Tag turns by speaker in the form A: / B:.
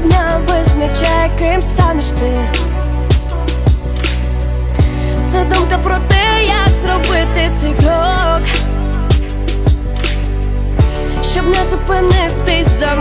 A: дня визначає, ким станеш ти. Це думка про те, як зробити цей крок, щоб не зупинитись за